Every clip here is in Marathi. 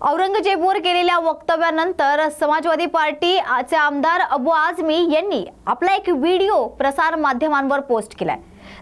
औरंगजेबवर केलेल्या वक्तव्यानंतर समाजवादी पार्टीचे आमदार अबू आझमी यांनी आपला एक व्हिडिओ प्रसार माध्यमांवर पोस्ट केलाय.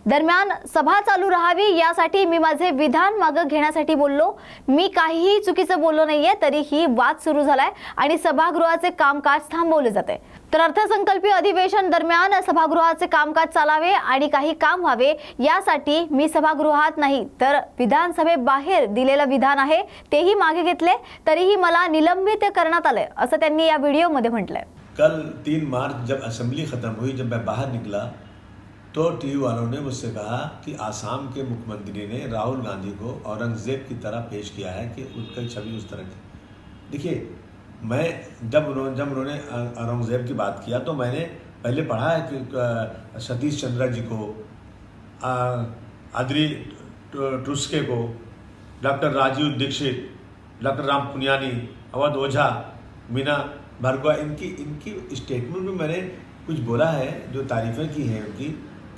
दरम्यान सभा चालू राहावी यासाठी मी माझे विधान मागं घेण्यासाठी बोललो. मी काहीही चुकीचं बोललो नाहीये तरीही वाद सुरू झालाय आणि सभागृहाचे कामकाज थांबवले जाते. तर अर्थसंकल्पीय अधिवेशन दरम्यान सभागृहाचे कामकाज चालावे आणि काही काम व्हावे यासाठी मी सभागृहात नाही तर विधानसभेबाहेर दिलेलं विधान आहे तेही मागे घेतले तरीही मला निलंबित करण्यात आलंय असं त्यांनी या व्हिडिओमध्ये म्हटलंय. कल तीन मार्च जब असेंबली ख़त्म हुई जब मैं बाहर निकला तो टीवी वालों ने मुझसे कहा कि आसाम के मुख्यमंत्री ने राहुल गांधी को औरंगज़ेब की तरह पेश किया है कि उनकी छवि उस तरह की। देखिए, मैं, जब उन्होंने जब उन्होंने औरंगज़ेब की बात किया तो मैंने पहले पढ़ा है कि सतीश चंद्रा जी को आदरी टुस्के को, डॉक्टर राजीव दीक्षित, डॉक्टर राम पुनियानी, अवध ओझा, मीना भार्गवा, इनकी इनकी स्टेटमेंट में मैंने कुछ बोला है जो तारीफ़ें की हैं उनकी।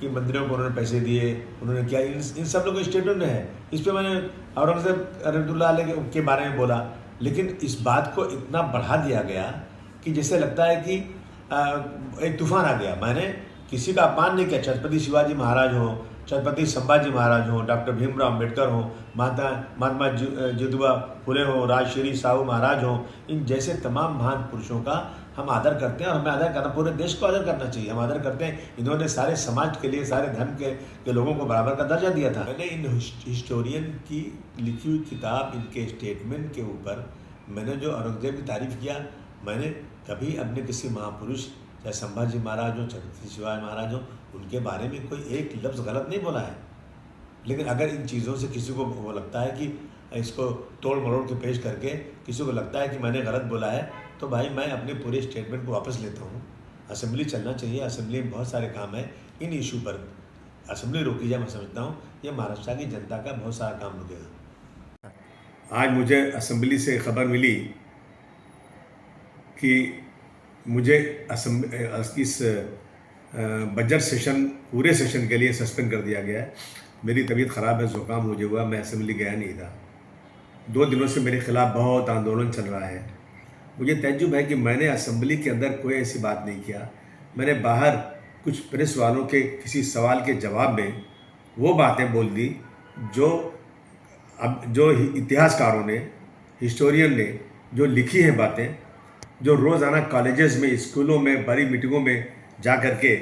कि मंदिरों को उन्होंने पैसे दिए उन्होंने किया। इन इन सब लोगों की स्टेटमेंट है। इस पर मैंने औरंगज़ेब रहमतुल्लाह अलैह के बारे में बोला। लेकिन इस बात को इतना बढ़ा दिया गया कि जैसे लगता है कि अ, एक तूफ़ान आ गया। मैंने किसी का अपमान नहीं किया। छत्रपति शिवाजी महाराज हो छत्रपति संभाजी महाराज हो डॉक्टर भीमराव अंबेडकर हो महात्मा महात्मा जि- जिदुआ फुले हो राजश्री साहू महाराज हो इन जैसे तमाम महान पुरुषों का हम आदर करते हैं और हमें आदर करना पूरे देश को आदर करना चाहिए। हम आदर करते हैं इन्होंने सारे समाज के लिए सारे धर्म के, के लोगों को बराबर का दर्जा दिया था। मैंने इन हिस्टोरियन की लिखी हुई किताब इनके स्टेटमेंट के ऊपर मैंने जो औरंगज़ेब की तारीफ़ किया मैंने कभी अपने किसी महापुरुष चाहे संभाजी महाराज हो छत्रपति शिवाजी महाराज हो उनके बारे में कोई एक लफ्ज़ गलत नहीं बोला है। लेकिन अगर इन चीज़ों से किसी को वो लगता है कि इसको तोड़ मरोड़ के पेश करके किसी को लगता है कि मैंने गलत बोला है तो भाई मैं अपने पूरे स्टेटमेंट को वापस लेता हूँ। असेंबली चलना चाहिए। असेंबली में बहुत सारे काम है। इन इशू पर असेंबली रोकी जाए, मैं समझता हूँ। ये महाराष्ट्र की जनता का बहुत सारा काम रुकेगा। आज मुझे असेंबली से खबर मिली कि मुझे इस बजट सेशन पूरे सेशन के लिए सस्पेंड कर दिया गया है। मेरी तबीयत ख़राब है, ज़ुकाम मुझे हुआ, मैं असेंबली गया नहीं था। दो दिनों से मेरे खिलाफ़ बहुत आंदोलन चल रहा है। मुझे तजुब है कि मैंने असम्बली के अंदर कोई ऐसी बात नहीं किया। मैंने बाहर कुछ प्रेस वालों के किसी सवाल के जवाब में वो बातें बोल दी जो अब, जो इतिहासकारों ने, हिस्टोरियन ने जो लिखी हैं बातें, जो रोज़ाना कॉलेजेस में, स्कूलों में, बड़ी मीटिंगों में जा कर के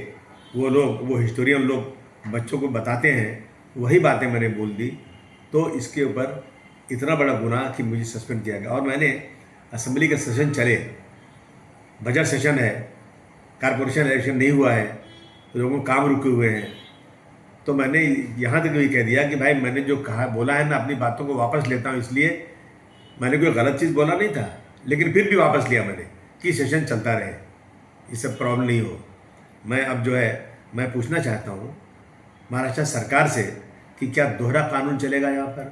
वो लोग, वो हिस्टोरियन लोग बच्चों को बताते हैं, वही बातें मैंने बोल दी। तो इसके ऊपर इतना बड़ा गुनाह कि मुझे सस्पेंड किया गया। और मैंने असेंबली का सेशन चले, बजट सेशन है, कारपोरेशन इलेक्शन नहीं हुआ है, लोगों काम रुके हुए हैं तो मैंने यहाँ तक भी कह दिया कि भाई मैंने जो कहा, बोला है ना, अपनी बातों को वापस लेता हूँ, इसलिए मैंने कोई गलत चीज़ बोला नहीं था, लेकिन फिर भी वापस लिया मैंने कि सेशन चलता रहे, ये सब प्रॉब्लम नहीं हो। मैं अब जो है, मैं पूछना चाहता हूँ, महाराष्ट्र सरकार से कि क्या दोहरा कानून चलेगा यहाँ पर?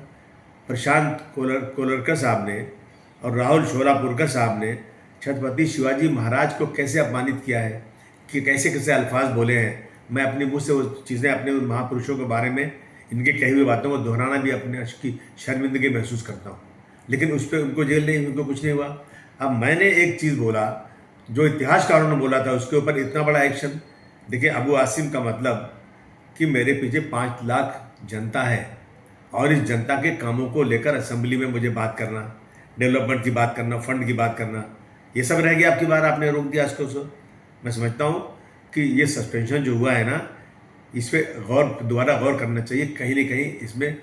प्रशांत कोलर, कोलरकर साहब ने और राहुल शोलापुरकर साहब ने छत्रपति शिवाजी महाराज को कैसे अपमानित किया है, कि कैसे कैसे अल्फाज बोले हैं, मैं अपने मुँह से वो चीज़ें, अपने उन महापुरुषों के बारे में, इनके कही हुई बातों को दोहराना भी अपने की शर्मिंदगी महसूस करता हूँ। लेकिन उस पर उनको जेल नहीं, उनको कुछ नहीं हुआ। अब मैंने एक चीज़ बोला, जो इतिहासकारों ने बोला था, उसके ऊपर इतना बड़ा एक्शन देखिए अबू आसिम का मतलब कि मेरे पीछे पाँच लाख जनता है, और इस जनता के कामों को लेकर असेंबली में मुझे बात करना डेवलपमेंट की बात करना, फंड की बात करना, ये सब रह गया आपकी बार, आपने रोक दिया इसको सो। मैं समझता हूँ कि ये सस्पेंशन जो हुआ है ना, इस पर गौर, दोबारा गौर करना चाहिए, कहीं ना कहीं इसमें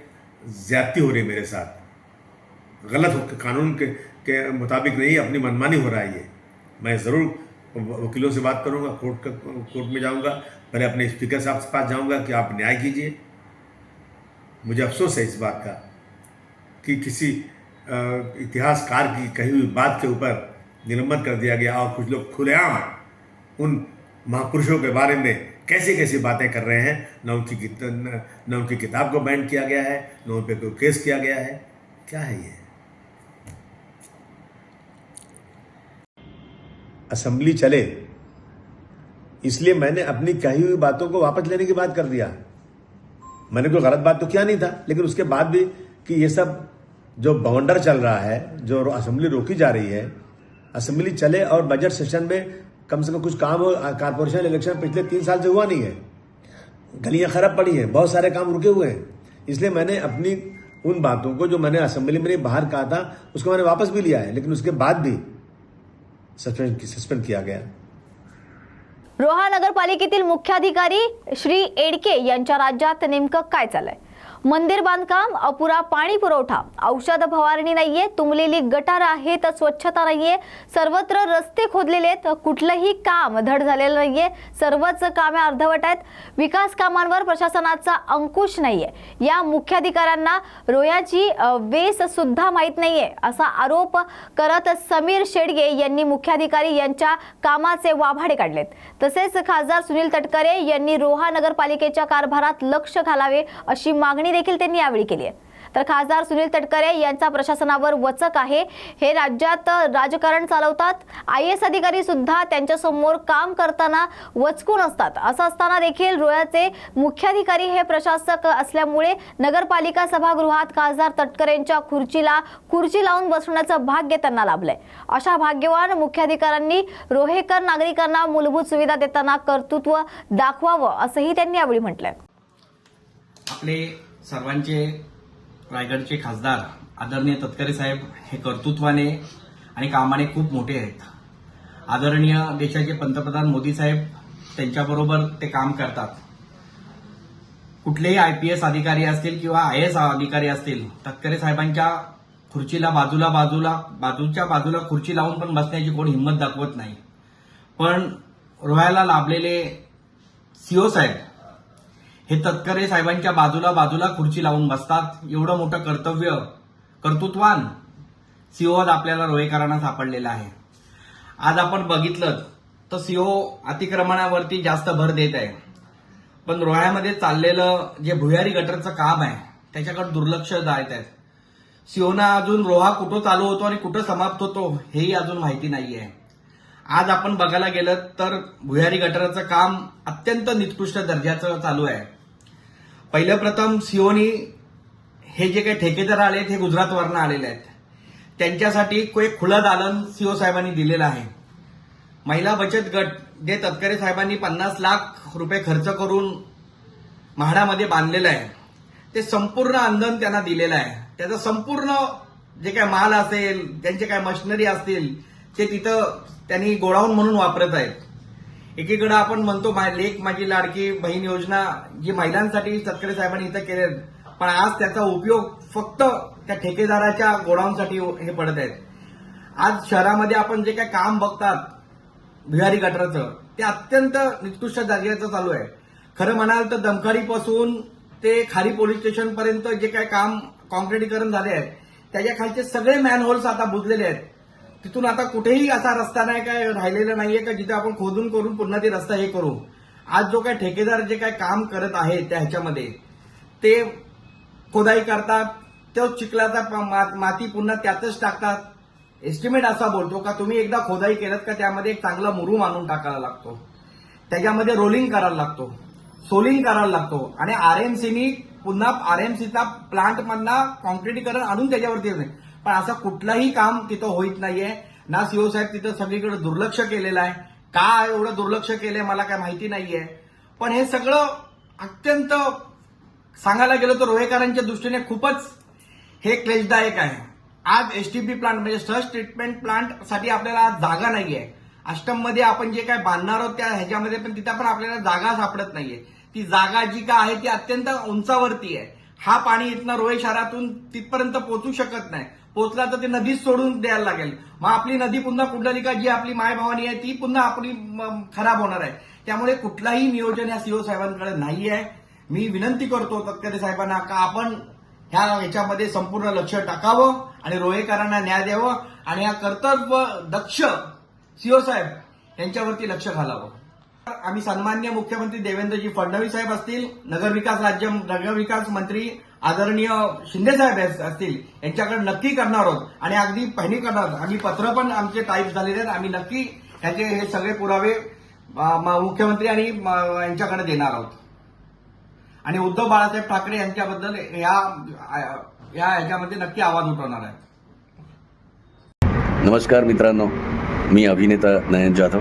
ज़्यादती हो रही है मेरे साथ। गलत हो, कानून के के मुताबिक नहीं, अपनी मनमानी हो रहा है ये। मैं ज़रूर वकीलों से बात करूँगा, कोर्ट का, कोर्ट में जाऊँगा, पहले अपने स्पीकर साहब के पास जाऊँगा कि आप न्याय कीजिए। मुझे अफसोस है इस बात का कि किसी इतिहासकार की कही हुई बात के ऊपर निलंबन कर दिया गया और कुछ लोग खुलेआम उन महापुरुषों के बारे में कैसी कैसी बातें कर रहे हैं, न उनकी न उनकी किताब को बैन किया गया है, न उन पर कोई केस किया गया है। क्या है ये? असेंबली चले, इसलिए मैंने अपनी कही हुई बातों को वापस लेने की बात कर दिया। मैंने कोई गलत बात तो किया नहीं था, लेकिन उसके बाद भी कि ये सब जो बवंडर चल रहा है, जो असेंबली रोकी जा रही है, असेंबली चले और बजट सेशन में कम से कम कुछ काम कारपोरेशन इलेक्शन पिछले तीन साल से हुआ नहीं है। गलियाँ खराब पड़ी हैं, बहुत सारे काम रुके हुए हैं। इसलिए मैंने अपनी उन बातों को जो मैंने असेंबली में बाहर कहा था, उसको मैंने वापस भी लिया है, लेकिन उसके बाद भी सस्पेंड सस्पेंड किया गया। रोहा नगर नगरपालिकेतील मुख्याधिकारी श्री एडके यांच्या राज्यात नेमकं काय चाललंय? मंदिर बांधकाम अपुरा पाणी पुरवठा. औषध फवारणी नाहीये तुंबलेली गटार आहेत स्वच्छता नाहीये. सर्वत्र रस्ते खोदलेले आहेत कुठलंही काम धड झालेलं नाहीये. सर्वच कामे अर्धवट आहेत. विकास कामांवर प्रशासनाचा अंकुश नाहीये. या मुख्याधिकाऱ्यांना रोयाची वेस सुद्धा माहीत नाहीये असा आरोप करत समीर शेडगे यांनी मुख्याधिकारी यांच्या कामाचे वाभाडे काढलेत. तसेच खासदार सुनील तटकरे यांनी रोहा नगरपालिकेच्या कारभारात लक्ष घालावे अशी मागणी देखील त्यांनी यावेळी केली आहे. तर खासदार सुनील तटकरे यांचा प्रशासनावर वचक आहे. हे राज्यात राजकारण चालवतात. आय एस अधिकारी सुद्धा त्यांच्यासमोर काम करताना वचकून असतात. असं असताना देखील रोयाचे मुख्याधिकारी हे प्रशासक असल्यामुळे नगरपालिका सभागृहात खासदार तटकरेंच्या खुर्चीला खुर्ची लावून बसवण्याचं भाग्य त्यांना लाभलंय. अशा भाग्यवान मुख्याधिकाऱ्यांनी रोहेकर नागरिकांना मूलभूत सुविधा देताना कर्तृत्व दाखवावं असंही त्यांनी यावेळी म्हटलंय. आपले सर्वांचे रायगडचे खासदार आदरणीय तटकरे साहेब हे कर्तृत्वाने आणि कामाने खूप मोठे आहेत. आदरणीय देशाचे पंतप्रधान मोदी साहेब त्यांच्याबरोबर ते काम करतात. कुठलेही आयपीएस अधिकारी असतील किंवा आय एस अधिकारी असतील तटकरे साहेबांच्या खुर्चीला बाजूला बाजूला बाजूच्या बाजूला खुर्ची लावून पण बसण्याची कोण हिंमत दाखवत नाही. पण रोह्याला लाभलेले सीओ साहेब हे तत्करे साहेबांच्या बाजूला बाजूला खुर्ची लावून बसतात. एवढं मोठं कर्तव्य कर्तृत्वान सीओ आपल्याला रोहेकरांना सापडलेला आहे. आज आपण बघितलं तर सीओ अतिक्रमणावरती जास्त भर देत आहे. पण रोह्यामध्ये चाललेलं जे भुयारी गटरचं काम आहे त्याच्याकडे दुर्लक्ष जायत आहे. सीओना अजून रोहा कुठं चालू होतो आणि कुठं समाप्त होतो हेही अजून माहिती नाहीये. आज आपण बघायला गेलं तर भुयारी गटाराचं काम अत्यंत निकृष्ट दर्जाचं चालू आहे. पहिलं प्रथम सिओनी हे जे काही ठेकेदार आले हे गुजरातवरनं आलेले आहेत. त्यांच्यासाठी एक खुलं दालन सीओ साहेबांनी दिलेलं आहे. महिला बचत गट जे तत्करे साहेबांनी पन्नास लाख रुपये खर्च करून म्हाडामध्ये बांधलेलं आहे ते संपूर्ण अंधन त्यांना दिलेलं आहे. त्याचं संपूर्ण जे काय माल असेल त्यांचे काय मशिनरी असतील ते तिथं त्यांनी गोडाऊन म्हणून वापरत आहेत. एकीकडे आपण म्हणतो लेख माझी लाडकी बहीण योजना जी महिलांसाठी तटकरे साहेबांनी इथं केले पण आज त्याचा उपयोग फक्त त्या ठेकेदाराच्या गोडाऊनसाठी हो- हे पडत आहेत. आज शहरामध्ये आपण जे काय काम बघतात बिहारी गटाराचं ते अत्यंत निकृष्ट दर्जाचं चालू आहे. खरं म्हणाल तर दमखारीपासून ते खारी पोलीस स्टेशनपर्यंत जे काय काम कॉन्क्रिटीकरण झाले आहे त्याच्या खालचे सगळे मॅनहोल्स आता बुजलेले आहेत. तिथून आता कुठेही असा रस्ता नाही काय राहिलेला नाहीये का जिथे आपण खोदून करून पुन्हा ते रस्ता हे करू? आज जो काय ठेकेदार जे काय काम करत आहे त्या ह्याच्यामध्ये ते खोदाई करतात तो चिखलाचा प- मा- माती पुन्हा त्यातच टाकतात. एस्टिमेट असा बोलतो का तुम्ही एकदा खोदाई केलं का त्यामध्ये एक चांगला मुरूम आणून टाकायला लागतो. त्याच्यामध्ये रोलिंग करायला लागतो. सोलिंग करायला लागतो. आणि आरएमसीनी पुन्हा आरएमसीचा प्लांट मधला कॉन्क्रिटीकरण आणून त्याच्यावरती येत नाही पण असं कुठलंही काम तिथं होत नाहीये. ना सीओ साहेब तिथं सगळीकडे दुर्लक्ष केलेलं आहे. का एवढं दुर्लक्ष केलंय मला काय माहिती नाहीये. पण हे सगळं अत्यंत सांगायला गेलं तर रोहेकरांच्या दृष्टीने खूपच हे क्लेशदायक आहे. आज एसटीपी प्लांट म्हणजे सर्च ट्रीटमेंट प्लांटसाठी आपल्याला आज जागा नाहीये. अष्टममध्ये आपण जे काय बांधणार आहोत त्या ह्याच्यामध्ये पण तिथं पण आपल्याला जागा सापडत नाहीये. ती जागा जी का आहे ती अत्यंत उंचावरती आहे. हा पाणी इथनं रोहे शहरातून तिथपर्यंत पोहोचू शकत नाही. पोहोचला तर ते नदीच सोडून द्यायला लागेल. मग आपली नदी पुन्हा कुंडलिका का जी आपली मायभावानी आहे ती पुन्हा आपली खराब होणार आहे. त्यामुळे कुठलाही नियोजन या सीओ साहेबांकडे नाही आहे मी विनंती करतो तत्करे साहेबांना का आपण ह्या याच्यामध्ये संपूर्ण लक्ष टाकावं आणि रोहेकरांना न्याय द्यावं आणि या कर्तव्य दक्ष सीओ साहेब यांच्यावरती लक्ष घालावं. आम्ही सन्मान्य मुख्यमंत्री देवेंद्रजी फडणवीस साहेब असतील नगरविकास राज्य नगरविकास मंत्री आदरणीय शिंदे साहेब असतील यांच्याकडे नक्की करणार आहोत. आणि अगदी पहिली करणार आहोत आम्ही पत्र पण आमचे टाईप झालेले आहेत. आम्ही नक्की त्यांचे हे सगळे पुरावे मुख्यमंत्री आणि यांच्याकडे देणार आहोत. आणि उद्धव बाळासाहेब ठाकरे यांच्याबद्दल या याच्यामध्ये या नक्की आवाज उठवणार आहे नमस्कार मित्रांनो. मी अभिनेता नयन जाधव.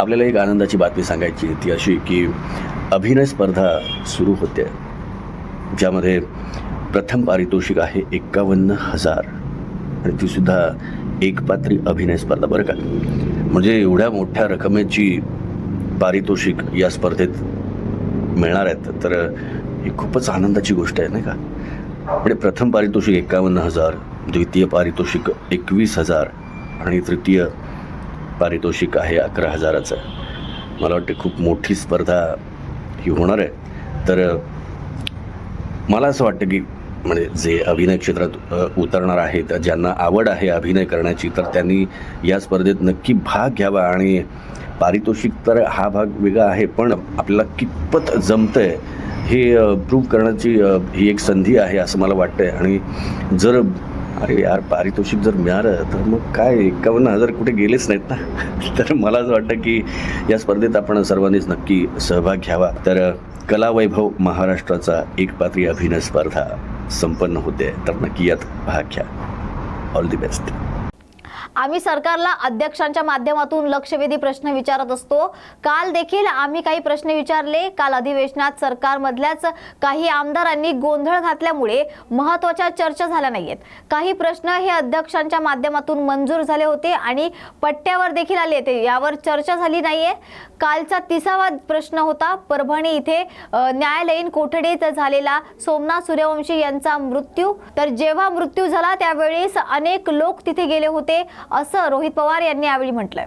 आपल्याला एक आनंदाची बातमी सांगायची ती अशी की अभिनय स्पर्धा सुरू होते. ज्यामध्ये प्रथम पारितोषिक आहे एक्कावन्न हजार. आणि तीसुद्धा एकपात्री अभिनय स्पर्धा बरं का? म्हणजे एवढ्या मोठ्या रकमेची पारितोषिक या स्पर्धेत मिळणार आहेत तर ही खूपच आनंदाची गोष्ट आहे नाही का? म्हणजे प्रथम पारितोषिक एकावन्न हजार द्वितीय पारितोषिक एकवीस हजार आणि तृतीय पारितोषिक आहे अकरा हजाराचं. मला वाटते खूप मोठी स्पर्धा ही होणार आहे. तर मला असं वाटतं की म्हणजे जे अभिनय क्षेत्रात उतरणार आहेत ज्यांना आवड आहे अभिनय करण्याची तर त्यांनी या स्पर्धेत नक्की भाग घ्यावा. आणि पारितोषिक तर हा भाग वेगळा आहे पण आपल्याला कितपत जमतंय हे प्रूव्ह करण्याची ही एक संधी आहे असं मला वाटतंय. आणि जर अरे यार पारितोषिक जर मिळालं तर मग काय? एकावन्न हजार कुठे गेलेच नाहीत ना. तर मला असं वाटतं की या स्पर्धेत आपण सर्वांनीच नक्की सहभाग घ्यावा. तर कलावैभव महाराष्ट्राचा एकपात्री अभिनय स्पर्धा संपन्न होते तर नक्की यात भाग घ्या. ऑल दी बेस्ट आम्ही सरकारला अध्यक्षांच्या माध्यमातून लक्षवेधी प्रश्न विचारत असतो. काल देखील आम्ही काही प्रश्न विचारले. काल अधिवेशनात सरकारमधल्याच काही आमदारांनी गोंधळ घातल्यामुळे महत्त्वाच्या चर्चा झाल्या नाहीयेत. काही प्रश्न हे अध्यक्षांच्या माध्यमातून मंजूर झाले होते आणि पट्ट्यावर देखील आले ते यावर चर्चा झाली नाहीये. कालचा तिसावा प्रश्न होता. परभणी इथे न्यायालयीन कोठडीत झालेला सोमनाथ सूर्यवंशी यांचा मृत्यू. तर जेव्हा मृत्यू झाला त्यावेळेस अनेक लोक तिथे गेले होते असं रोहित पवार यांनी यावेळी म्हटलंय.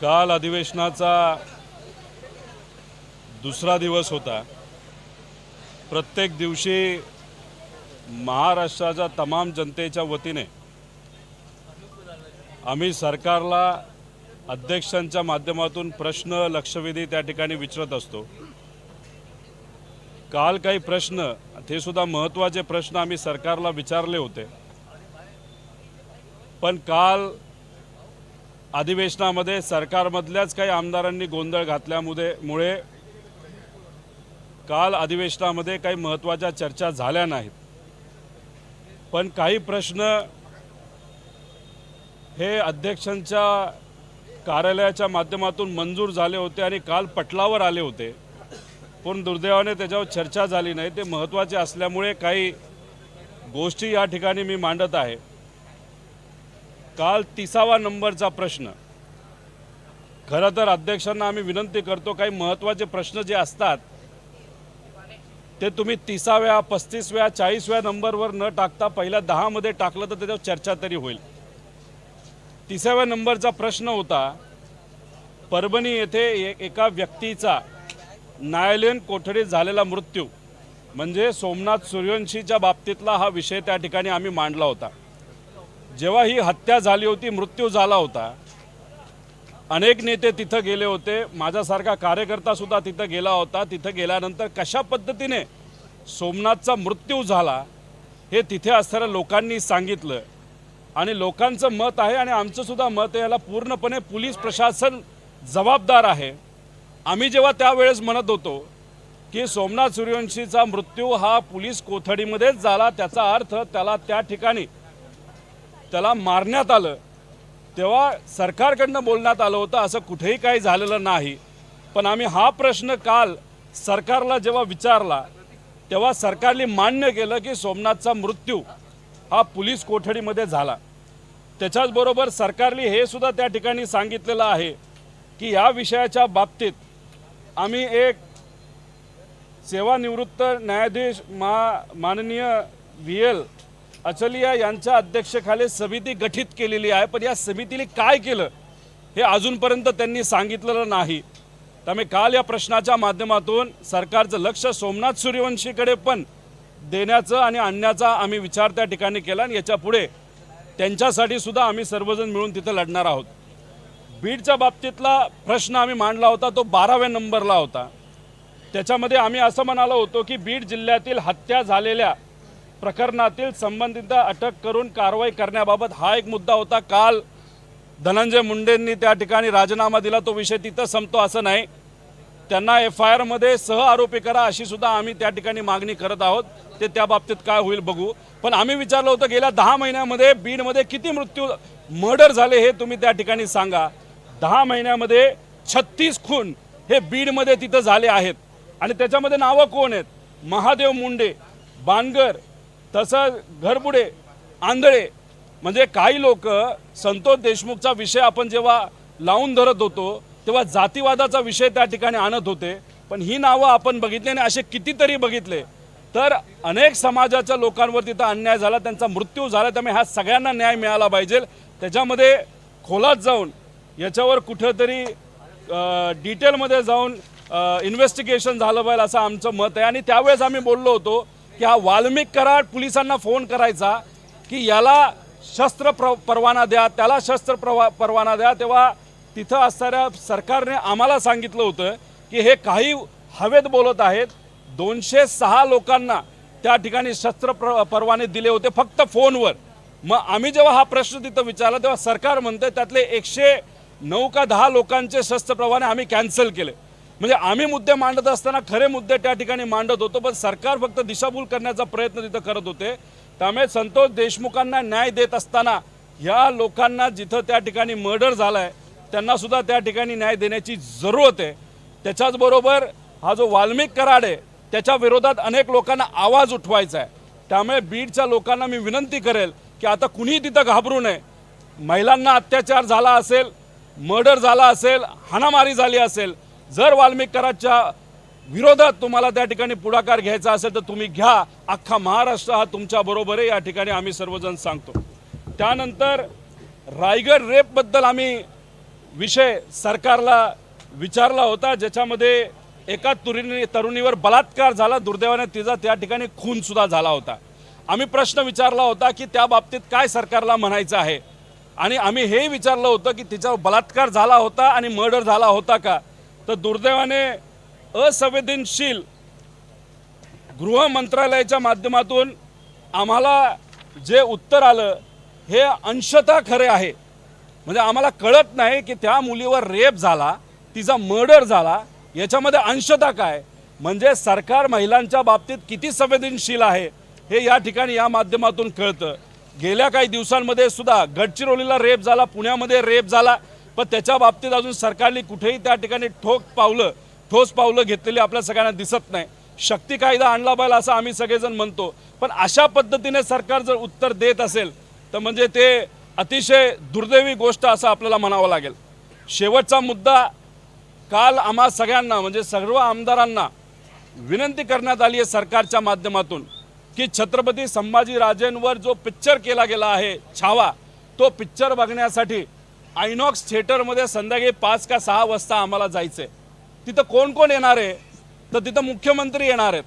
काल अधिवेशनाचा दुसरा दिवस होता. प्रत्येक दिवशी महाराष्ट्राच्या तमाम जनतेच्या वतीने आम्ही सरकारला अध्यक्षांच्या माध्यमातून प्रश्न लक्षवेधी त्या ठिकाणी विचारत असतो. काल काही प्रश्न ते सुद्धा महत्त्वाचे प्रश्न आम्ही सरकारला विचारले होते. पण काल अधिवेशनामध्ये सरकारमधल्याच काही आमदारांनी गोंधळ घातल्यामुळे मुळे काल अधिवेशनामध्ये काही महत्त्वाच्या चर्चा झाल्या नाहीत. पण काही प्रश्न हे अध्यक्षांच्या कार्यालयाच्या माध्यमातून मंजूर झाले होते आणि काल पटलावर आले होते. पण दुर्दैवाने त्याच्यावर चर्चा झाली नाही. ते महत्त्वाचे असल्यामुळे काही गोष्टी या ठिकाणी मी मांडत आहे. काल तिसावा नंबरचा प्रश्न. खरं तर अध्यक्षांना आम्ही विनंती करतो काही महत्त्वाचे प्रश्न जे असतात ते तुम्ही तिसाव्या पस्तीसव्या चाळीसव्या नंबरवर न टाकता पहिल्या दहामध्ये टाकलं तर त्याच्यावर चर्चा तरी होईल. तिसाव्या नंबरचा प्रश्न होता परभणी येथे एका व्यक्तीचा न्यायालयीन कोठडीत झालेला मृत्यू म्हणजे सोमनाथ सूर्यवंशीच्या बाबतीतला हा विषय त्या ठिकाणी आम्ही मांडला होता. जेव्हा ही हत्या झाली होती मृत्यू झाला होता अनेक नेते तिथं गेले होते माझ्यासारखा कार्यकर्तासुद्धा तिथं गेला होता तिथं गेल्यानंतर कशा पद्धतीने सोमनाथचा मृत्यू झाला हे तिथे असणाऱ्या लोकांनी सांगितलं. आणि लोकांचं मत आहे आणि आमचं सुद्धा मत आहे याला पूर्णपणे पोलीस प्रशासन जबाबदार आहे. आम्ही जेव्हा त्यावेळेस म्हणत होतो की सोमनाथ सूर्यवंशीचा मृत्यू हा पोलीस कोथडीमध्येच झाला त्याचा अर्थ त्याला त्या ठिकाणी त्याला मारण्यात आलं. तेव्हा सरकारकडनं बोलण्यात आलं होतं असं कुठेही काही झालेलं नाही. पण आम्ही हा प्रश्न काल सरकारला जेव्हा विचारला तेव्हा सरकारने मान्य केलं की सोमनाथचा मृत्यू हा पोलीस कोठडीमध्ये झाला. त्याच्याचबरोबर सरकारने हे सुद्धा त्या ठिकाणी सांगितलेलं आहे की या विषयाच्या बाबतीत आम्ही एक सेवानिवृत्त न्यायाधीश मा माननीय व्ही एल अचलिया यांच्या अध्यक्षेखाली समिती गठीत केलेली आहे. पण या समितीने काय केलं हे अजूनपर्यंत त्यांनी सांगितलेलं नाही. त्यामुळे काल या प्रश्नाच्या माध्यमातून सरकारचं लक्ष सोमनाथ सूर्यवंशीकडे पण देण्याचं आणि आणण्याचा आम्ही विचार त्या ठिकाणी केला आणि याच्यापुढे त्यांच्यासाठी सुद्धा आम्ही सर्वजण मिळून तिथं लढणार आहोत. बीडच्या बाबतीतला प्रश्न आम्ही मांडला होता तो बाराव्या नंबरला होता. त्याच्यामध्ये आम्ही असं म्हणालो होतो की बीड जिल्ह्यातील हत्या झालेल्या प्रकरणातील संबंधित अटक करून कारवाई करण्याबाबत हा एक मुद्दा होता. काल धनंजय मुंडेंनी त्या ठिकाणी राजीनामा दिला तो विषय तिथं संपतो असं नाही. त्यांना एफ आय आरमध्ये सह आरोपी करा अशी सुद्धा आम्ही त्या ठिकाणी मागणी करत आहोत. ते त्या बाबतीत काय होईल बघू. पण आम्ही विचारलं होतं गेल्या दहा महिन्यामध्ये बीडमध्ये किती मृत्यू मर्डर झाले हे तुम्ही त्या ठिकाणी सांगा. दहा महिन्यामध्ये छत्तीस खून हे बीडमध्ये तिथं झाले आहेत. आणि त्याच्यामध्ये नावं कोण आहेत? महादेव मुंडे बानगर तसं घरबुडे आंधळे. म्हणजे काही लोक संतोष देशमुखचा विषय आपण जेव्हा लावून धरत होतो तेव्हा जातीवादाचा विषय त्या ठिकाणी आणत होते. पण ही नावं आपण बघितली आणि असे कितीतरी बघितले. तर अनेक समाजाच्या लोकांवर तिथं अन्याय झाला त्यांचा मृत्यू झाला त्यामुळे ह्या सगळ्यांना न्याय मिळाला पाहिजे. त्याच्यामध्ये खोलात जाऊन याच्यावर कुठंतरी डिटेलमध्ये जाऊन इन्व्हेस्टिगेशन झालं पाहिजे असं आमचं मत आहे. आणि त्यावेळेस आम्ही बोललो होतो की हा वाल्मिक कराड पोलिसांना फोन करायचा की याला शस्त्र प्र परवाना द्या त्याला शस्त्र प्रवा परवाना द्या. तेव्हा तिथं असणाऱ्या सरकारने आम्हाला सांगितलं होतं की हे काही हवेत बोलत आहेत. दोनशे सहा लोकांना त्या ठिकाणी शस्त्र प्र परवाने दिले होते फक्त फोनवर. मग आम्ही जेव्हा हा प्रश्न तिथं विचारला तेव्हा सरकार म्हणतं त्यातले एकशे नऊ का दहा लोकांचे शस्त्र परवाने आम्ही कॅन्सल केले. म्हणजे आम्ही मुद्दे मांडत असताना खरे मुद्दे त्या ठिकाणी मांडत होतो पण सरकार फक्त दिशाभूल करण्याचा प्रयत्न तिथं करत होते. त्यामुळे संतोष देशमुखांना न्याय देत असताना ह्या लोकांना जिथं त्या ठिकाणी मर्डर झाला आहे त्यांना सुद्धा त्या ठिकाणी न्याय देण्याची जरूरत आहे. त्याच्याचबरोबर हा जो वाल्मिक कराड आहे त्याच्या विरोधात अनेक लोकांना आवाज उठवायचा आहे. त्यामुळे बीडच्या लोकांना मी विनंती करेल की आता कुणीही तिथं घाबरू नये. महिलांना अत्याचार झाला असेल मर्डर झाला असेल हाणामारी झाली असेल जर वाल्मिक कराडच्या विरोधात तुम्हाला त्या ठिकाणी पुढाकार घ्यायचा असेल तर तुम्ही घ्या. अख्खा महाराष्ट्र हा तुमच्या बरोबर आहे या ठिकाणी आम्ही सर्वजण सांगतो. त्यानंतर रायगड रेपबद्दल आम्ही विषय सरकारला विचारला होता ज्याच्यामध्ये एका तुरुणी तरुणीवर बलात्कार झाला दुर्दैवाने तिचा त्या ठिकाणी खूनसुद्धा झाला होता. आम्ही प्रश्न विचारला होता की त्या बाबतीत काय सरकारला म्हणायचं आहे? आणि आम्ही हे विचारलं होतं की तिच्यावर बलात्कार झाला होता आणि मर्डर झाला होता का? तर दुर्दैवाने असंवेदनशील गृह मंत्रालयाच्या माध्यमातून आम्हाला जे उत्तर आलं हे अंशतः खरे आहे. म्हणजे आम्हाला कळत नाही की त्या मुलीवर रेप झाला तिचा मर्डर झाला याच्यामध्ये अंशता काय? म्हणजे सरकार महिलांच्या बाबतीत किती संवेदनशील आहे हे या ठिकाणी या माध्यमातून कळतं. गेल्या काही दिवसांमध्ये सुद्धा गडचिरोलीला रेप झाला पुण्यामध्ये रेप झाला पण त्याच्या बाबतीत अजून सरकारने कुठेही त्या ठिकाणी ठोक पावलं ठोस पावलं घेतलेली आपल्या सगळ्यांना दिसत नाही. शक्ती कायदा आणला पाहिजे असं आम्ही सगळेजण म्हणतो. पण अशा पद्धतीने सरकार जर उत्तर देत असेल तर म्हणजे ते अतिशय दुर्दैवी गोष्ट असं आपल्याला म्हणावं लागेल. शेवटचा मुद्दा काल आम्हा सगळ्यांना म्हणजे सर्व आमदारांना विनंती करण्यात आली आहे सरकारच्या माध्यमातून की छत्रपती संभाजीराजेंवर जो पिक्चर केला गेला आहे छावा तो पिक्चर बघण्यासाठी आयनॉक्स थिएटरमध्ये संध्याकाळी पाच का सहा वाजता आम्हाला जायचं आहे तिथं कोण कोण येणार आहे? तर तिथं मुख्यमंत्री येणार आहेत.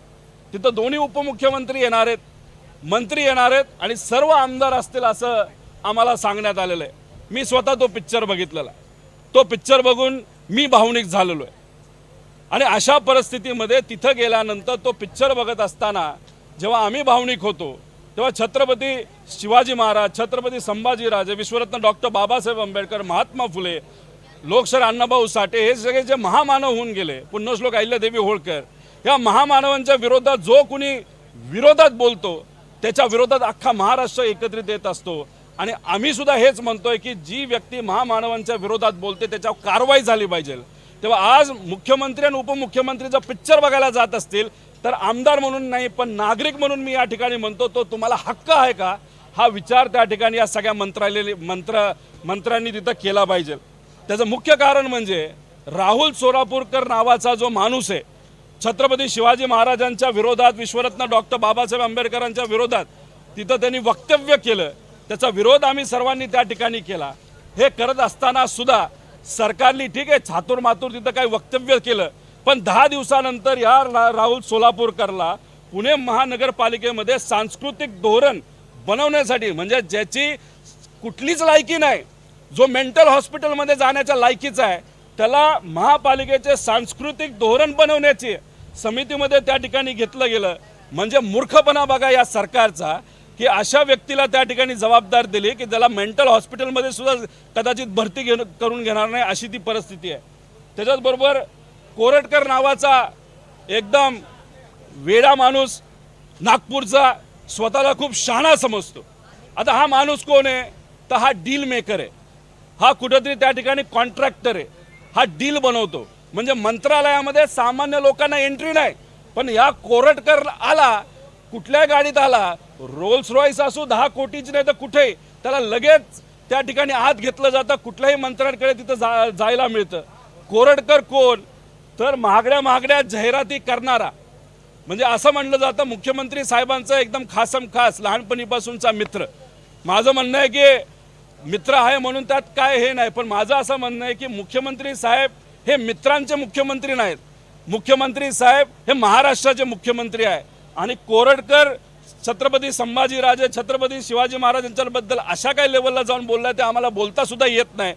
तिथं दोन्ही उपमुख्यमंत्री येणार आहेत मंत्री येणार आहेत आणि सर्व आमदार असतील असं आम्हाला सांगण्यात आलेलं आहे. मी स्वतः तो पिक्चर बघितलेला तो पिक्चर बघून मी भावनिक झालेलो आहे. आणि अशा परिस्थितीमध्ये तिथं गेल्यानंतर तो पिक्चर बघत असताना जेव्हा आम्ही भावनिक होतो तेव्हा छत्रपती शिवाजी महाराज छत्रपती संभाजीराजे विश्वरत्न डॉक्टर बाबासाहेब आंबेडकर महात्मा फुले लोकशाहीर अण्णाभाऊ साठे हे सगळे जे महामानव होऊन गेले पुण्यश्लोक अहिल्यादेवी होळकर या महामानवांच्या विरोधात जो कुणी विरोधात बोलतो त्याच्या विरोधात अख्खा महाराष्ट्र एकत्रित येत असतो. आणि आम्ही सुद्धा हेच म्हणतोय की जी व्यक्ती महामानवांच्या विरोधात बोलते त्याच्यावर कारवाई झाली पाहिजे. तेव्हा आज मुख्यमंत्री आणि उपमुख्यमंत्री जर पिक्चर बघायला जात असतील तर आमदार म्हणून नाही पण नागरिक म्हणून मी या ठिकाणी म्हणतो तो तुम्हाला हक्क आहे का? हा विचार त्या ठिकाणी या सगळ्या मंत्रालय मंत्र मंत्र्यांनी तिथं केला पाहिजे. त्याचं मुख्य कारण म्हणजे राहुल सोरापूरकर नावाचा जो माणूस आहे छत्रपती शिवाजी महाराजांच्या विरोधात विश्वरत्न डॉक्टर बाबासाहेब आंबेडकरांच्या विरोधात तिथं त्यांनी वक्तव्य केलं. त्याचा विरोध आम्ही सर्वांनी त्या ठिकाणी केला. हे करत असताना सुद्धा सरकारने ठीक आहे छातूर मातूर तिथं काही वक्तव्य केलं पण दहा दिवसानंतर या रा राहुल सोलापूरकरला पुणे महानगरपालिकेमध्ये सांस्कृतिक धोरण बनवण्यासाठी म्हणजे ज्याची कुठलीच लायकी नाही जो मेंटल हॉस्पिटलमध्ये जाण्याच्या लायकीचा आहे त्याला महापालिकेचे सांस्कृतिक धोरण बनवण्याची समितीमध्ये त्या ठिकाणी घेतलं गेलं. म्हणजे मूर्खपणा बघा या सरकारचा. की अशा व्यक्तीला त्या ठिकाणी जबाबदार दिली की ज्याला मेंटल हॉस्पिटलमध्ये सुद्धा कदाचित भरती घेण करून घेणार नाही अशी ती परिस्थिती आहे. त्याच्याचबरोबर कोरटकर नावाचा एकदम वेडा माणूस नागपूरचा स्वतःला खूप शहाणा समजतो. आता हा माणूस कोण आहे? तर हा डील मेकर आहे. हा कुठंतरी त्या ठिकाणी कॉन्ट्रॅक्टर आहे. हा डील बनवतो. म्हणजे मंत्रालयामध्ये सामान्य लोकांना एंट्री नाही. पण या कोरटकर आला कुठल्या गाडीत आला? रोल्स रॉईस असू दहा कोटीची नाही तर कुठे? त्याला लगेच त्या ठिकाणी आत घेतलं जातं. कुठल्याही मंत्र्यांकडे तिथं जा जायला मिळतं. कोरडकर कोण? तर महागड्या महागड्या जाहिराती करणारा. म्हणजे असं म्हणलं जातं मुख्यमंत्री साहेबांचा एकदम खासम खास लहानपणीपासूनचा मित्र. माझं म्हणणं आहे की मित्र आहे म्हणून त्यात काय हे नाही पण माझं असं म्हणणं आहे की मुख्यमंत्री साहेब हे मित्रांचे मुख्यमंत्री नाहीत. मुख्यमंत्री साहेब हे महाराष्ट्राचे मुख्यमंत्री आहे. आणि कोरडकर छत्रपती संभाजीराजे छत्रपती शिवाजी महाराज यांच्याबद्दल अशा काही लेवलला जाऊन बोललाय ते आम्हाला बोलता सुद्धा येत नाही.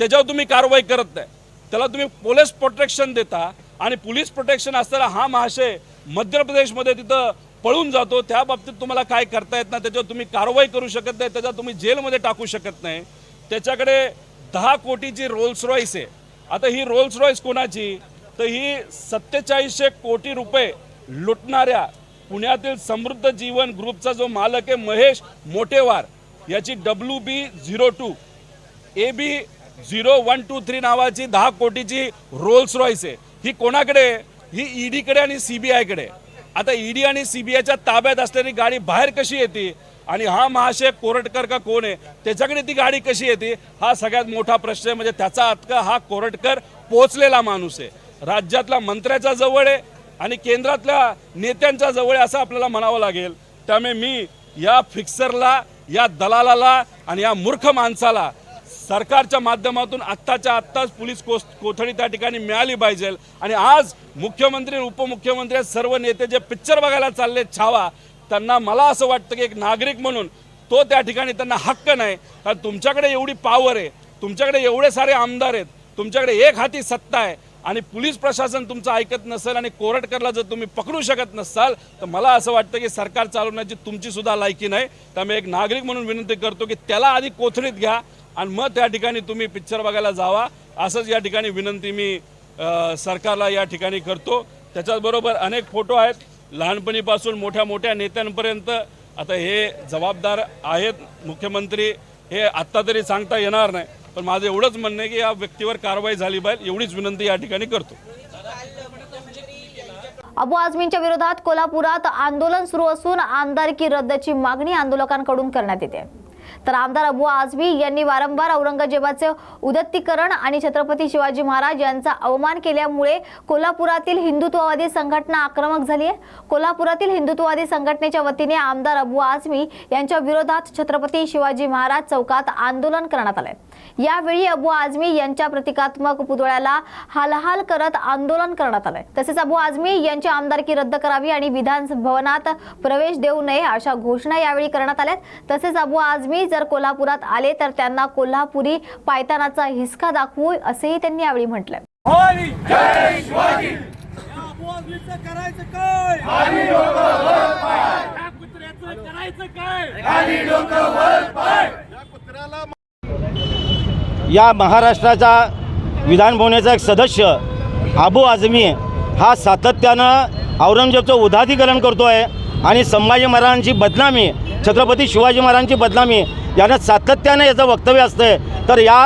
त्याच्यावर तुम्ही कारवाई करत नाही. त्याला तुम्ही पोलीस प्रोटेक्शन देता आणि पोलीस प्रोटेक्शन असताना हा महाशय मध्य प्रदेशमध्ये तिथं पळून जातो. त्या बाबतीत तुम्हाला काय करता येत नाही त्याच्यावर तुम्ही कारवाई करू शकत नाही त्याच्यावर तुम्ही जेलमध्ये टाकू शकत नाही. त्याच्याकडे दहा कोटीची रोल्स रॉईस आहे. आता ही रोल्स रॉईस कोणाची? तर ही सत्तेचाळीसशे कोटी रुपये लुटणाऱ्या पुण्यातील समृद्ध जीवन ग्रुपचा जो मालक आहे महेश मोटेवार याची W B zero two A B zero one two three नावाची दहा कोटीची रोल्स रॉईस आहे. ही कोणाकडे आहे? ही ईडीकडे आणि सीबीआयकडे आता ईडी आणि सीबीआयच्या ताब्यात असलेली गाडी बाहेर कशी येते? आणि हा महाशय कोरटकर का कोण आहे? त्याच्याकडे ती गाडी कशी येते? हा सगळ्यात मोठा प्रश्न आहे. म्हणजे त्याचा अतका हा कोरटकर पोचलेला माणूस आहे. राज्यातला मंत्र्याच्या जवळ आहे. आणि केंद्रातल्या नेत्यांच्या जवळ असं आपल्याला म्हणावं लागेल. त्यामुळे मी या फिक्सरला या दलालाला आणि या मूर्ख माणसाला सरकारच्या माध्यमातून आत्ताच्या आत्ताच पोलीस कोस कोठडी त्या ठिकाणी मिळाली पाहिजे. आणि आज मुख्यमंत्री उपमुख्यमंत्री सर्व नेते जे पिक्चर बघायला चालले छावा त्यांना मला असं वाटतं की एक नागरिक म्हणून तो त्या ठिकाणी त्यांना हक्क नाही. कारण तुमच्याकडे एवढी पावर आहे तुमच्याकडे एवढे सारे आमदार आहेत तुमच्याकडे एक हाती सत्ता आहे. आणि पोलीस प्रशासन तुमचं ऐकत नसेल आणि कोरटकरला जर तुम्ही पकडू शकत नसाल तर मला असं वाटतं की सरकार चालवण्याची तुमची सुद्धा लायकी नाही. त्यामुळे एक नागरिक म्हणून विनंती करतो की त्याला आधी कोथळीत घ्या आणि मग त्या ठिकाणी तुम्ही पिक्चर बघायला जावा. असंच या ठिकाणी विनंती मी सरकारला या ठिकाणी करतो. त्याच्याचबरोबर अनेक फोटो आहेत. लहानपणीपासून मोठ्या मोठ्या नेत्यांपर्यंत आता हे जबाबदार आहेत. मुख्यमंत्री हे आत्ता तरी सांगता येणार नाही. पण माझं एवढंच म्हणणं आहे की या व्यक्तीवर कारवाई झाली पाहिजे एवढीच विनंती या ठिकाणी करतो. अबू आझमींच्या विरोधात कोल्हापुरात आंदोलन सुरू असून आमदारकी रद्दची मागणी आंदोलकांकडून करण्यात येते. तर आमदार अबू आझमी यांनी वारंवार औरंगजेबाचे उदत्तीकरण आणि छत्रपती शिवाजी महाराज यांचा अवमान केल्यामुळे कोल्हापुरातील हिंदुत्ववादी संघटना आक्रमक झाली आहे. कोल्हापुरातील हिंदुत्ववादी संघटनेच्या वतीने आमदार अबू आझमी यांच्या विरोधात छत्रपती शिवाजी महाराज चौकात आंदोलन करण्यात आले यावेळी अबू आझमी यांच्या प्रतिकात्मक पुतळ्याला हालहाल करत आंदोलन करण्यात आलंय. तसेच अबू आझमी यांची आमदारकी रद्द करावी आणि विधान भवनात प्रवेश देऊ नये अशा घोषणा यावेळी करण्यात आल्या तसेच अबू आझमी जर कोल्हापुरात आले तर त्यांना कोल्हापुरी पायतानाचा हिसका दाखवू असेही त्यांनी यावेळी करायचं काय? या कुत्र्याचं करायचं काय? या महाराष्ट्राचा विधानभवनेचा एक सदस्य आबू आझमी हा सातत्यानं औरंगजेबचं उदातीकरण करतो आहे आणि संभाजी महाराजांची बदनामी छत्रपती शिवाजी महाराजांची बदनामी यानं सातत्यानं याचं वक्तव्य असतं तर या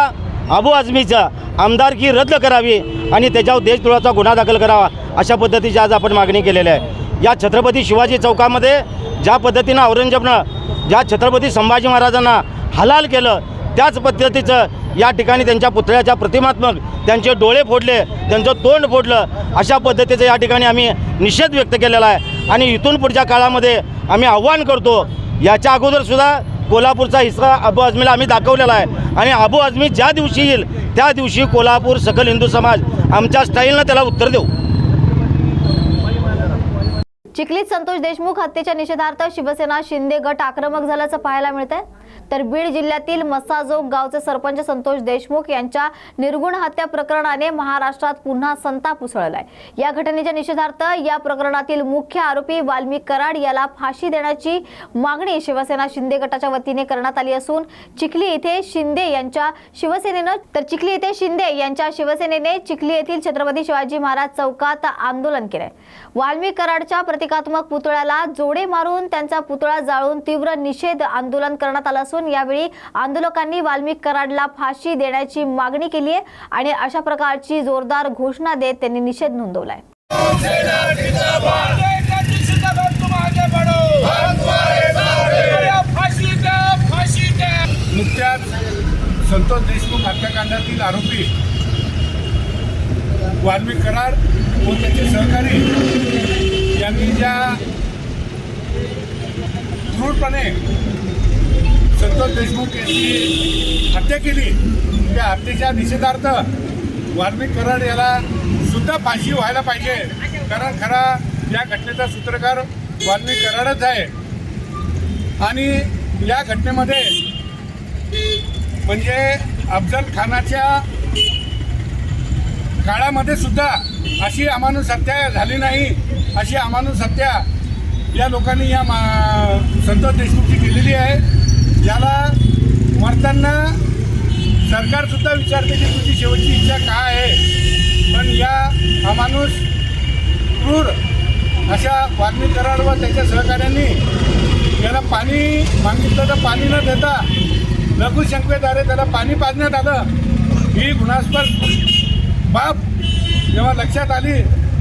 अबू आझमीचा आमदारकी रद्द करावी आणि त्याच्यावर देशद्रोहाचा गुन्हा दाखल करावा अशा पद्धतीची आज आपण मागणी केलेली आहे. या छत्रपती शिवाजी चौकामध्ये ज्या पद्धतीनं औरंगजेबनं ज्या छत्रपती संभाजी महाराजांना हलाल केलं त्याच पद्धतीचं या ठिकाणी त्यांच्या पुतळ्याच्या प्रतिमात्मक त्यांचे डोळे फोडले त्यांचं तोंड फोडलं अशा पद्धतीचं या ठिकाणी आम्ही निषेध व्यक्त केलेला आहे. आणि इथून पुढच्या काळामध्ये आम्ही आव्हान करतो याच्या अगोदरसुद्धा कोल्हापूरचा हिस्सा अबू आझमीला आम्ही दाखवलेला आहे. आणि अबू आझमी ज्या दिवशी येईल त्या दिवशी कोल्हापूर सकल हिंदू समाज आमच्या स्टाईलनं त्याला उत्तर देऊ. चिखलीत संतोष देशमुख हत्येच्या निषेधार्थ शिवसेना शिंदे गट आक्रमक झाल्याचं पाहायला मिळतंय. तर बीड जिल्ह्यातील मसाजोग गावचे सरपंच संतोष देशमुख यांच्या निर्गुण हत्या प्रकरणाने महाराष्ट्रात पुन्हा संताप उसळलाय. या घटनेच्या निषेधार्थ या प्रकरणातील मुख्य आरोपी वाल्मिक कराड याला फाशी देण्याची मागणी शिवसेना शिंदे गटाच्या वतीने करण्यात आली असून चिखली येथे शिंदे यांच्या शिवसेनेनं तर चिखली येथे शिंदे यांच्या शिवसेनेने चिखली येथील छत्रपती शिवाजी महाराज चौकात आंदोलन केलंय. वाल्मिक कराडच्या प्रतिकात्मक पुतळ्याला जोडे मारून त्यांचा पुतळा जाळून तीव्र निषेध आंदोलन करण्यात आलं असून असून यावेळी आंदोलकांनी वाल्मिक कराडला फाशी देण्याची मागणी केली आहे आणि अशा प्रकारची जोरदार घोषणा देत त्यांनी निषेध नोंदवलाय. नुकत्याच संतोष देशमुख हत्याकांडातील आरोपी वाल्मिक कराड व त्याचे सहकारी यांनी ज्या दृढपणे संतोष देशमुख यांची हत्या केली. त्या हत्येच्या निषेधार्थ वाल्मिक कराड याला सुद्धा फाशी व्हायला पाहिजे. कारण खरा या घटनेचा सूत्रकार वाल्मिक कराडच आहे. आणि या घटनेमध्ये म्हणजे अफजल खानाच्या काळामध्ये सुद्धा अशी अमानुष हत्या झाली नाही अशी अमानुष हत्या या लोकांनी या मा संतोष देशमुखची केलेली आहे. याला मरताना सरकारसुद्धा विचारते की तुझी शेवटची इच्छा काय आहे? पण या अमानुष क्रूर अशा वाल्मिक कराड व त्याच्या सहकाऱ्यांनी याला पाणी मागितलं तर पाणी न देता लघुशंकेद्वारे त्याला पाणी पाजण्यात आलं. ही गुणास्पद बाब जेव्हा लक्षात आली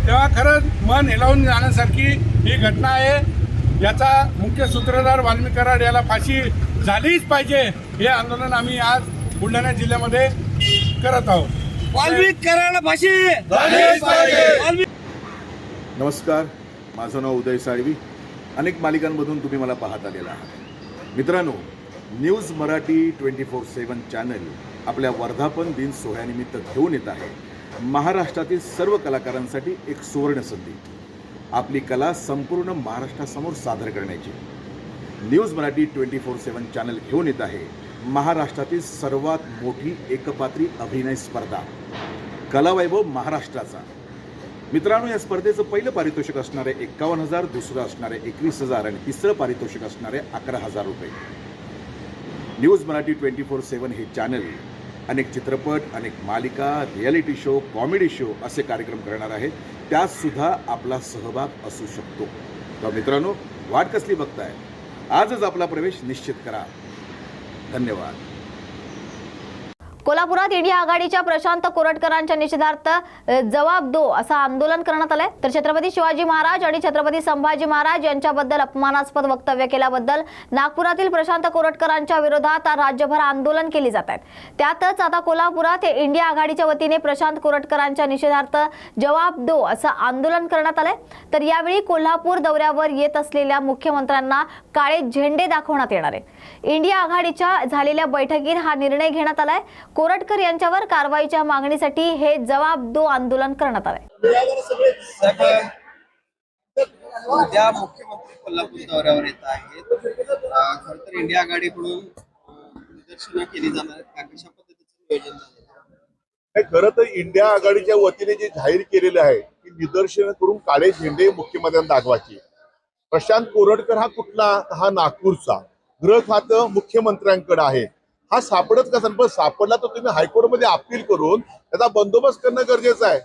तेव्हा खरंच मन हेलावून जाण्यासारखी ही घटना आहे. याचा मुख्य सूत्रधार वाल्मिक कराड याला फाशी झालीच पाहिजे. हे आंदोलन आम्ही आज बुलढाणा जिल्ह्यामध्ये करत आहोत. वाल्मिक करायला फाशी! नमस्कार. माझं नाव उदय साळवी. अनेक मालिकांमधून तुम्ही मला पाहत आलेला आहात. मित्रांनो news Marathi twenty four seven channel आपल्या वर्धापन दिन सोहळ्यानिमित्त घेऊन येत आहे. महाराष्ट्रातील सर्व कलाकारांसाठी एक सुवर्ण संधी. आपली कला संपूर्ण महाराष्ट्रासमोर सादर करण्याची. News Marathi twenty four seven channel घेऊन येत आहे महाराष्ट्रातील सर्वात मोठी एकपात्री अभिनय स्पर्धा कलावैभव महाराष्ट्राचा. मित्रांनो या स्पर्धेचं पहिलं पारितोषिक असणारे एक्कावन्न हजार दुसरं असणारे एकवीस हजार आणि तिसरं पारितोषिक असणारे अकरा हजार रुपये. News Marathi twenty four seven हे चॅनल अनेक चित्रपट अनेक मालिका रियालिटी शो कॉमेडी शो असे कार्यक्रम करणार आहे त्यातसुद्धा आपला सहभाग असू शकतो. तर मित्रांनो वाट कसली बघताय? आजच आपला प्रवेश निश्चित करा. धन्यवाद. कोल्हापुरात इंडिया आघाडीच्या प्रशांत कोरटकरांच्या निषेधार्थ जवाब दो असं आंदोलन करण्यात आलंय. तर छत्रपती शिवाजी महाराज आणि छत्रपती संभाजी महाराज यांच्याबद्दल अपमानास्पद वक्तव्य केल्याबद्दल नागपुरातील प्रशांत कोरटकरांच्या विरोधात राज्यभर आंदोलन केली जात आहेत. त्यातच आता कोल्हापुरात इंडिया आघाडीच्या वतीने प्रशांत कोरटकरांच्या निषेधार्थ जवाब दो असं आंदोलन करण्यात आलंय. तर यावेळी कोल्हापूर दौऱ्यावर येत असलेल्या मुख्यमंत्र्यांना काळे झेंडे दाखवण्यात येणार आहे इंडिया आघाडीच्या झालेल्या बैठकीत हा निर्णय घेण्यात आलाय. कोरटकर यांच्यावर कारवाईच्या मागणीसाठी हे जवाब दो आंदोलन करण्यात आलंय उद्या मुख्यमंत्री कोल्हापूर दौऱ्यावर येत आहेत. खरं तर इंडिया आघाडीकडून निदर्शनं केली जाणार आहेत. कशा पद्धतीचं नियोजन झालं खरं तर इंडिया आघाडीच्या वतीने जे जाहीर केलेलं आहे की निदर्शनं करून काळे झेंडे मुख्यमंत्र्यांना दाखवायचे. प्रशांत कोरटकर हा कुठला? हा नागपूरचा. गृह खातं मुख्यमंत्र्यांकडे आहे. हा सापडत कसा पण सापडला तर तुम्ही हायकोर्टमध्ये अपील करून त्याचा बंदोबस्त करणं गरजेचं आहे.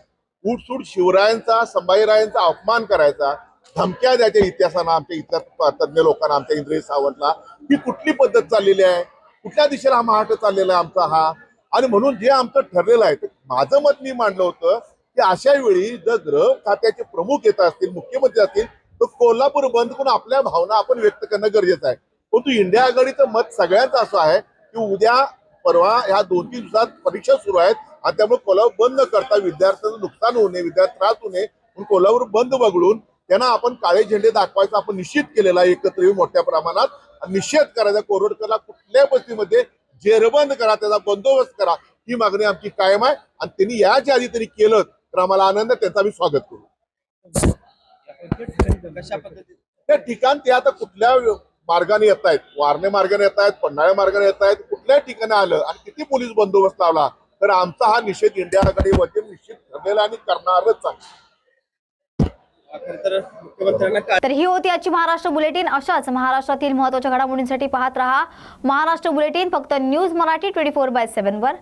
उठसूट शिवरायांचा संभाजीरायांचा अपमान करायचा धमक्या द्यायच्या इतिहासाला आमच्या इतिहास तज्ञ लोकांना आमच्या इंद्रिय सावंतला ही कुठली पद्धत चाललेली आहे कुठल्या दिशेला हा महाराष्ट्र चाललेला आहे आमचा हा? आणि म्हणून जे आमचं ठरलेलं आहे ते माझं मत मी मांडलं होतं की अशा वेळी जर गृह खात्याचे प्रमुख येत असतील मुख्यमंत्री असतील तर कोल्हापूर बंद करून आपल्या भावना आपण व्यक्त करणं गरजेचं आहे. परंतु इंडिया आघाडीचं मत सगळ्यांचं असं आहे की उद्या परवा ह्या दोन तीन दिवसात परीक्षा सुरू आहेत आणि त्यामुळे कोल्हापूर बंद न करता विद्यार्थ्यांचं नुकसान होऊ नये विद्यार्थी त्रास होऊ नये. म्हणून कोल्हापूर बंद वगळून त्यांना आपण काळे झेंडे दाखवायचा आपण निश्चित केलेला आहे एकत्र येऊन मोठ्या प्रमाणात. निषेध करायचा कोरोडकरला कुठल्या परिस्थितीमध्ये जेरबंद करा त्याचा बंदोबस्त करा ही मागणी आमची कायम आहे. आणि त्यांनी याच्या आधी त्यांनी केलं तर आम्हाला आनंद त्यांचं आम्ही स्वागत करू. त्या ठिकाण ते आता कुठल्या मार्गाने येत आहेत वारणे मार्गाने येत आहेत पन्हाळे मार्गाने येत आहेत कुठल्याही ठिकाणी आलं आणि किती पोलीस बंदोबस्त लावला तर आमचा हा निषेध इंडिया आघाडी वतीने निश्चित ठरलेला आणि करणारच आहे. तर ही होती आजची महाराष्ट्र बुलेटिन. अशाच महाराष्ट्रातील महत्त्वाच्या घडामोडींसाठी पाहत रहा. महाराष्ट्र बुलेटिन फक्त news Marathi twenty four by सेव्हनवर.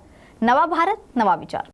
नवा भारत नवा विचार.